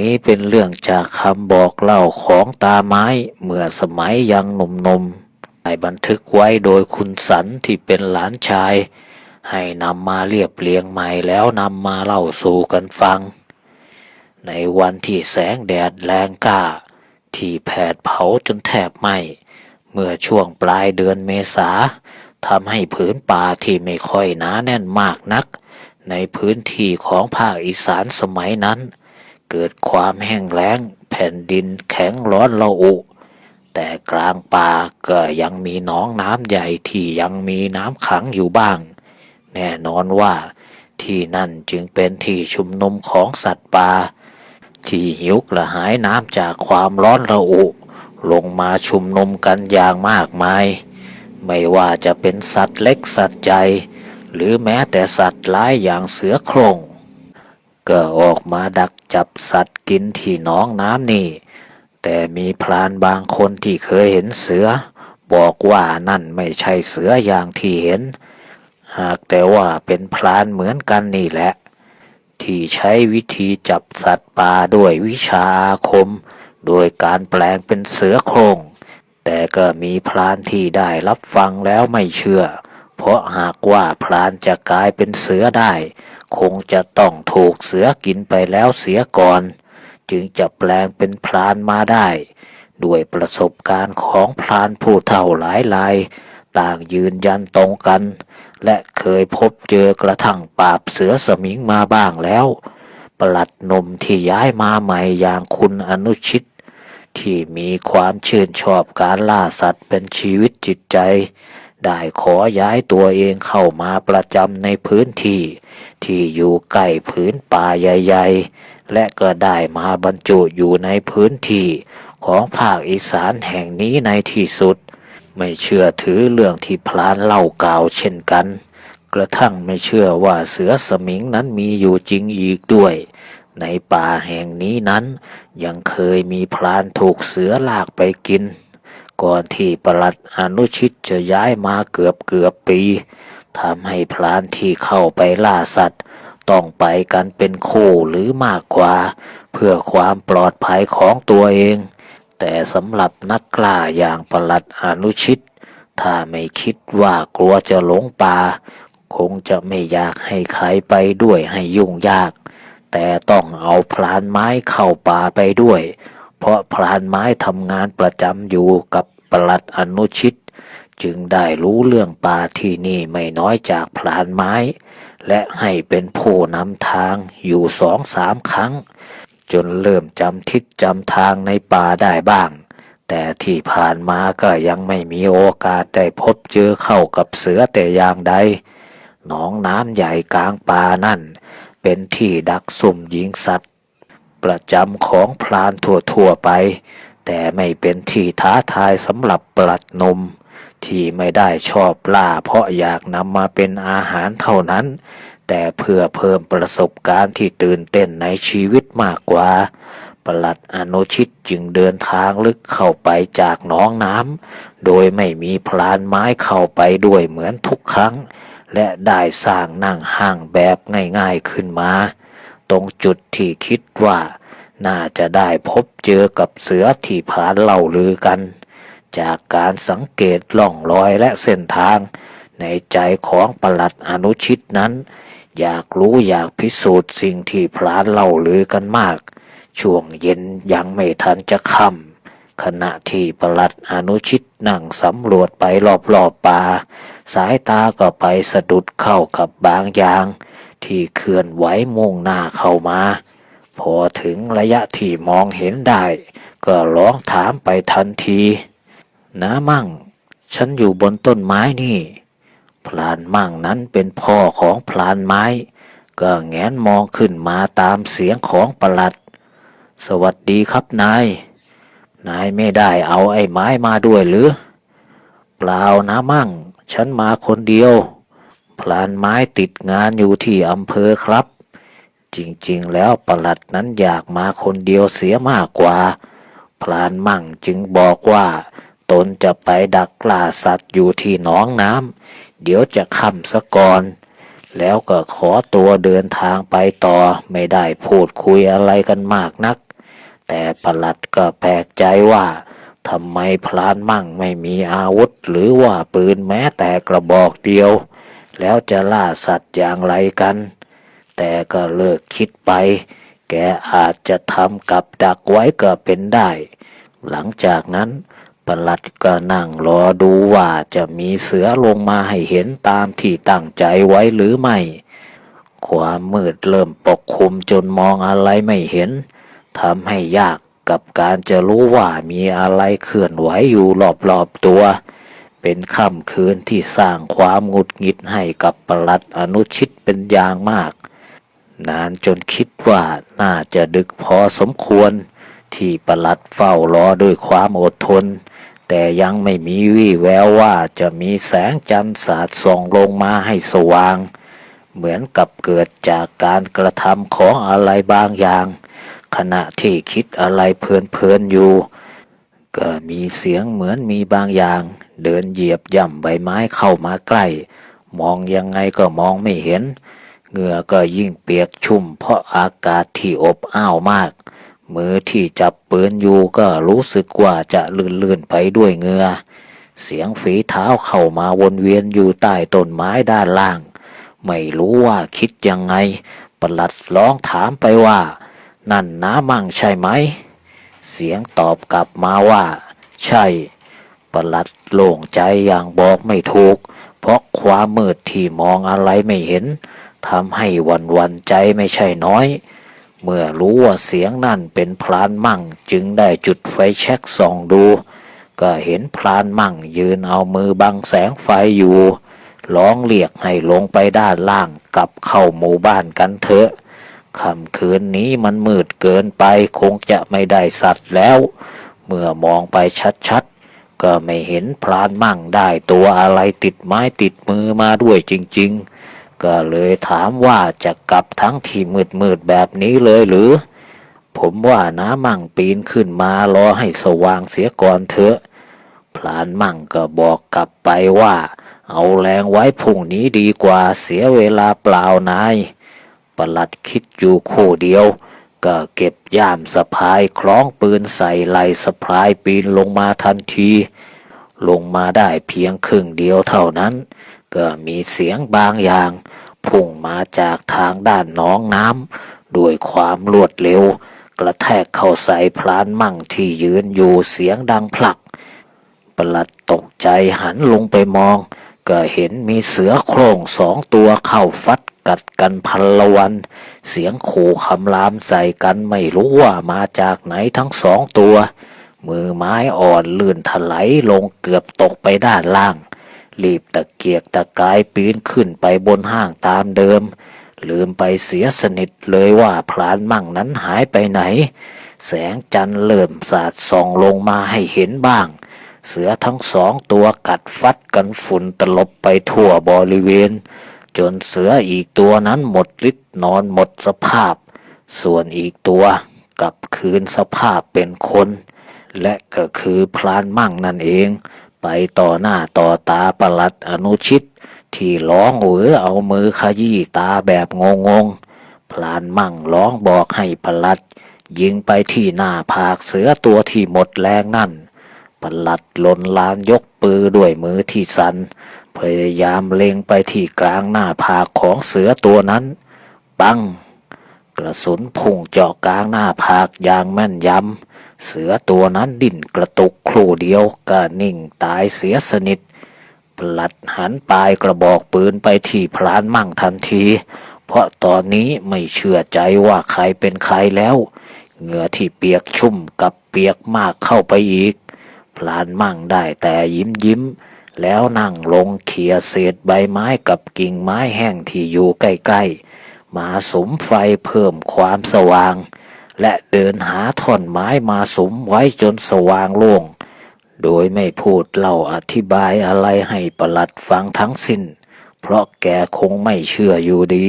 นี้เป็นเรื่องจากคำบอกเล่าของตาไม้ เมื่อสมัยยังหนุ่มๆได้บันทึกไว้โดยคุณสันที่เป็นหลานชาย ให้นำมาเรียบเรียงใหม่แล้วนำมาเล่าสู่กันฟัง ในวันที่แสงแดดแรงกล้า ที่แผดเผาจนแทบไหมเมื่อช่วงปลายเดือนเมษาทำให้ผืนป่าที่ไม่ค่อยหนาแน่นมากนัก ในพื้นที่ของภาคอีสานสมัยนั้น เกิดความแห้งแล้ง แผ่นดินแข็งร้อนระอุ แต่กลางป่าก็ยังมีหนองน้ำใหญ่ที่ยังมีน้ำขังอยู่บ้าง แน่นอนว่าที่นั่นจึงเป็นที่ชุมนุมของสัตว์ป่าที่หิวกระหายน้ำจากความร้อนระอุ ลงมาชุมนุมกันอย่างมากมาย ไม่ว่าจะเป็นสัตว์เล็กสัตว์ใหญ่หรือแม้แต่สัตว์ร้ายอย่างเสือโคร่ง ก็ออกมาดักจับสัตว์กินที่หน้องน้ำนี่ แต่มีพรานบางคนที่เคยเห็นเสือ บอกว่านั่นไม่ใช่เสืออย่างที่เห็น หากแต่ว่าเป็นพรานเหมือนกันนี่แหละ ที่ใช้วิธีจับสัตว์ป่าด้วยวิชาอาคม โดยการแปลงเป็นเสือโครงแต่ก็มีพรานที่ได้รับฟังแล้วไม่เชื่อ เพราะหากว่าพรานจะกลายเป็นเสือได้ คงจะต้องถูกเสือกินไปแล้วเสียก่อน จึงจะแปลงเป็นพรานมาได้ ด้วยประสบการณ์ของพรานผู้เฒ่าหลายราย ต่างยืนยันตรงกัน และเคยพบเจอกระทั่งปราบเสือสมิงมาบ้างแล้วประหลัดนมที่ย้ายมาใหม่อย่างคุณอนุชิตที่มีความชื่นชอบการล่าสัตว์เป็นชีวิตจิตใจ ได้ขอย้ายตัวเองเข้ามาประจำในพื้นที่ ที่อยู่ใกล้พื้นป่าใหญ่ๆ และก็ได้มาบรรจุอยู่ในพื้นที่ของภาคอีสานแห่งนี้ในที่สุด ไม่เชื่อถือเรื่องที่พลานเล่ากล่าวเช่นกัน กระทั่งไม่เชื่อว่าเสือสมิงนั้นมีอยู่จริงอีกด้วย ในป่าแห่งนี้นั้น ยังเคยมีพรานถูกเสือลากไปกิน ก่อนที่ประหลัดอนุชิตจะย้ายมาเกือบเกือบปีทำให้พรานที่เข้าไปล่าสัตว์ ต้องไปกันเป็นคู่หรือมากกว่า เพื่อความปลอดภัยของตัวเอง แต่สำหรับนักกล้าอย่างประหลัดอนุชิต ถ้าไม่คิดว่ากลัวจะหลงป่า คงจะไม่อยากให้ใครไปด้วยให้ยุ่งยาก แต่ต้องเอาพรานไม้เข้าป่าไปด้วย เพราะพรานไม้ทำงานประจำอยู่กับปลัดอนุชิต จึงได้รู้เรื่องป่าที่นี่ไม่น้อยจากพรานไม้ และให้เป็นผู้นำทางอยู่สองสามครั้ง จนเริ่มจำทิศจำทางในป่าได้บ้าง แต่ที่ผ่านมาก็ยังไม่มีโอกาสได้พบเจอเข้ากับเสือแต่อย่างใดหนองน้ำใหญ่กลางป่านั่น เป็นที่ดักสุ่มยิงสัตว์ ประจำของพรานทั่วๆไป แต่ไม่เป็นที่ท้าทายสำหรับปลัดนม ที่ไม่ได้ชอบล่าเพราะอยากนำมาเป็นอาหารเท่านั้น แต่เพื่อเพิ่มประสบการณ์ที่ตื่นเต้นในชีวิตมากกว่าปลัดอนุชิตจึงเดินทางลึกเข้าไปจากหนองน้ำ โดยไม่มีพลานไม้เข้าไปด้วยเหมือนทุกครั้ง และได้สร้างนั่งห้างแบบง่ายๆขึ้นมา ตรงจุดที่คิดว่า น่าจะได้พบเจอกับเสือที่ผานเล่าลือกัน จากการสังเกตล่องรอยและเส้นทาง ในใจของปลัดอนุชิตนั้น อยากรู้อยากพิสูจน์สิ่งที่พรานเล่าลือกันมาก ช่วงเย็นยังไม่ทันจะค่ำขณะที่ปลัดอนุชิตนั่งสำรวจไปรอบๆป่า สายตาก็ไปสะดุดเข้ากับบางอย่าง ที่เคลื่อนไหวมุ่งหน้าเข้ามา พอถึงระยะที่มองเห็นได้ ก็ร้องถามไปทันทีนะมั่ง ฉันอยู่บนต้นไม้นี่ พลานมั่งนั้นเป็นพ่อของพลานไม้ ก็แงนมองขึ้นมาตามเสียงของประหลัด สวัสดีครับนาย นายไม่ได้เอาไอ้ไม้มาด้วยหรือ เปล่านะมั่ง ฉันมาคนเดียว พลานไม้ติดงานอยู่ที่อำเภอครับ จริงๆแล้วประหลัดนั้นอยากมาคนเดียวเสียมากกว่า พลานมั่งจึงบอกว่า ตนจะไปดักล่าสัตว์อยู่ที่หนองน้ำเดี๋ยวจะค่ำซะก่อน แล้วก็ขอตัวเดินทางไปต่อไม่ได้พูดคุยอะไรกันมากนัก แต่ประหลัดก็แปลกใจว่าทำไมพลานมั่งไม่มีอาวุธหรือว่าปืนแม้แต่กระบอกเดียว แล้วจะล่าสัตว์อย่างไรกัน แต่ก็เลิกคิดไป แกอาจจะทำกับดักไว้ก็เป็นได้ หลังจากนั้นประหลัดก็นั่งรอดูว่าจะมีเสือลงมาให้เห็นตามที่ตั้งใจไว้หรือไม่ ความมืดเริ่มปกคลุมจนมองอะไรไม่เห็นทำให้ยากกับการจะรู้ว่ามีอะไรเคลื่อนไหวอยู่รอบๆตัว เป็นค่ำคืนที่สร้างความหงุดหงิดให้กับประหลัดอนุชิตเป็นอย่างมาก นานจนคิดว่าน่าจะดึกพอสมควร ที่ประหลัดเฝ้ารอด้วยความอดทน แต่ยังไม่มีวี่แววว่าจะมีแสงจันทร์สาดส่องลงมาให้สว่าง เหมือนกับเกิดจากการกระทำของอะไรบางอย่าง ขณะที่คิดอะไรเพลินๆอยู่ ก็มีเสียงเหมือนมีบางอย่าง เดินเหยียบย่ำใบไม้เข้ามาใกล้ มองยังไงก็มองไม่เห็น เหงื่อก็ยิ่งเปียกชุ่มเพราะอากาศที่อบอ้าวมาก มือที่จับปืนอยู่ก็รู้สึกว่าจะลื่นๆไปด้วยเหงื่อเสียงฝีเท้าเข้ามาวนเวียนอยู่ใต้ต้นไม้ด้านล่าง ไม่รู้ว่าคิดยังไง ประหลัดร้องถามไปว่า นั่นน้ามั่งใช่ไหม เสียงตอบกลับมาว่า ใช่ ประหลัดโล่งใจอย่างบอกไม่ถูก เพราะความมืดที่มองอะไรไม่เห็นทำให้วันวันใจไม่ใช่น้อย เมื่อรู้ว่าเสียงนั่นเป็นพลานมั่งจึงได้จุดไฟแช็กส่องดู ก็เห็นพลานมั่งยืนเอามือบังแสงไฟอยู่ ร้องเรียกให้ลงไปด้านล่างกลับเข้าหมู่บ้านกันเถอะค่ำคืนนี้มันมืดเกินไปคงจะไม่ได้สัตว์แล้ว เมื่อมองไปชัด ก็ไม่เห็นพลานมั่งได้ตัวอะไรติดไม้ติดมือมาด้วยจริง ๆ ก็เลยถามว่าจะกลับทั้งที่มืดๆแบบนี้เลยหรือ ผมว่าน้ามั่งปีนขึ้นมารอให้สว่างเสียก่อนเถอะพลานมั่งก็บอกกลับไปว่า เอาแรงไว้พรุ่งนี้ดีกว่าเสียเวลาเปล่านายประหลัดคิดอยู่คู่เดียว ก็เก็บย่ามสะพายคล้องปืนใส่ไหลสะพายปีนลงมาทันที ลงมาได้เพียงครึ่งเดียวเท่านั้น ก็มีเสียงบางอย่าง พุ่งมาจากทางด้านน้องน้ำด้วยความรวดเร็ว กระแทกเข้าใส่พลานมั่งที่ยืนอยู่เสียงดังพลักประหลัดตกใจหันลงไปมอง ก็เห็นมีเสือโคร่งสองตัวเข้าฟัด กัดกันพันละวัน เสียงขู่คำรามใส่กันไม่รู้ว่ามาจากไหนทั้งสองตัว มือไม้อ่อนลื่นถลายลงเกือบตกไปด้านล่าง รีบตะเกียกตะกายปีนขึ้นไปบนห้างตามเดิม ลืมไปเสียสนิทเลยว่าพลานมั่งนั้นหายไปไหน แสงจันทร์เริ่มสาดส่องลงมาให้เห็นบ้างเสือทั้งสองตัวกัดฟัดกันฝุ่นตลบไปทั่วบริเวณ จนเสืออีกตัวนั้นหมดฤทธิ์นอนหมดสภาพ ส่วนอีกตัวกลับคืนสภาพเป็นคน และก็คือพลานมั่งนั่นเอง ไปต่อหน้าต่อตาประหลัดอนุชิต ที่ร้องเหวอเอามือขยี้ตาแบบงงๆพลานมั่งร้องบอกให้ประหลัด ยิงไปที่หน้าผากเสือตัวที่หมดแรงนั่น ประหลัดลนลานยกปือด้วยมือที่สัน่นพยายามเล็งไปที่กลางหน้าผากของเสือตัวนั้น ปัง กระสุนพุ่งเจาะกลางหน้าผากอย่างแม่นยำ เสือตัวนั้นดิ้นกระตุกครู่เดียวก็นิ่งตายเสียสนิทปลัดหันปลายกระบอกปืนไปที่พลานมั่งทันที เพราะตอนนี้ไม่เชื่อใจว่าใครเป็นใครแล้ว เหงื่อที่เปียกชุ่มกับเปียกมากเข้าไปอีก ลานมั่งได้แต่ยิ้มยิ้ม แล้วนั่งลงเขี่ยเศษใบไม้กับกิ่งไม้แห้งที่อยู่ใกล้ๆ มาสมไฟเพิ่มความสว่าง และเดินหาท่อนไม้มาสมไว้จนสว่างโล่ง โดยไม่พูดเล่าอธิบายอะไรให้ประหลัดฟังทั้งสิ้น เพราะแกคงไม่เชื่ออยู่ดี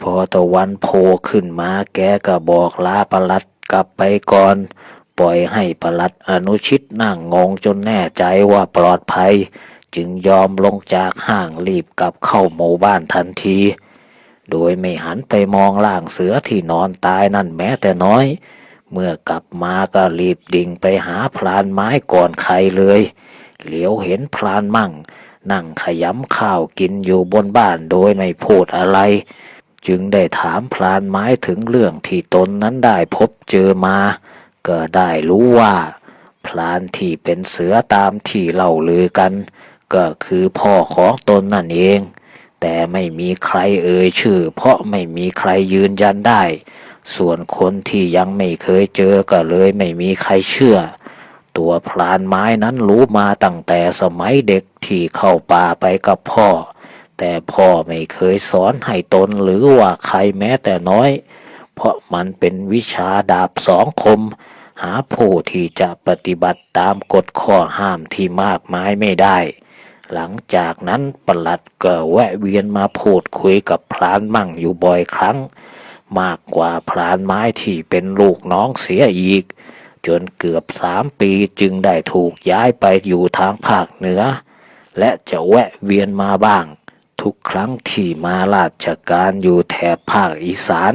พอตะวันโผล่ขึ้นมาแกก็บอกลาประหลัดกลับไปก่อน ล่อยให้ประหลัดอนุชิตนั่งงงจนแน่ใจว่าปลอดภัย จึงยอมลงจากห้างรีบกลับเข้าหมู่บ้านทันที โดยไม่หันไปมองล่างเสือที่นอนตายนั่นแม้แต่น้อย เมื่อกลับมาก็รีบดิ่งไปหาพลานไม้ก่อนใครเลย เหลียวเห็นพลานมั่ง นั่งขยำข้าวกินอยู่บนบ้านโดยไม่พูดอะไรจึงได้ถามพลานไม้ถึงเรื่องที่ตนนั้นได้พบเจอมา ก็ได้รู้ว่าพลานที่เป็นเสือตามที่เล่าลือกัน ก็คือพ่อของตนนั่นเอง แต่ไม่มีใครเอ่ยชื่อ เพราะไม่มีใครยืนยันได้ ส่วนคนที่ยังไม่เคยเจอก็เลยไม่มีใครเชื่อ ตัวพลานไม้นั้นรู้มาตั้งแต่สมัยเด็กที่เข้าป่าไปกับพ่อ แต่พ่อไม่เคยสอนให้ตนหรือว่าใครแม้แต่น้อย เพราะมันเป็นวิชาดาบสองคม หาผู้ที่จะปฏิบัติตามกฎข้อห้ามที่มากมายไม่ได้ หลังจากนั้นประหลัดก็แวะเวียนมาพูดคุยกับพลานมั่งอยู่บ่อยครั้ง มากกว่าพลานไม้ที่เป็นลูกน้องเสียอีก จนเกือบสามปีจึงได้ถูกย้ายไปอยู่ทางภาคเหนือ และจะแวะเวียนมาบ้าง ทุกครั้งที่มาราชการอยู่แถบภาคอีสาน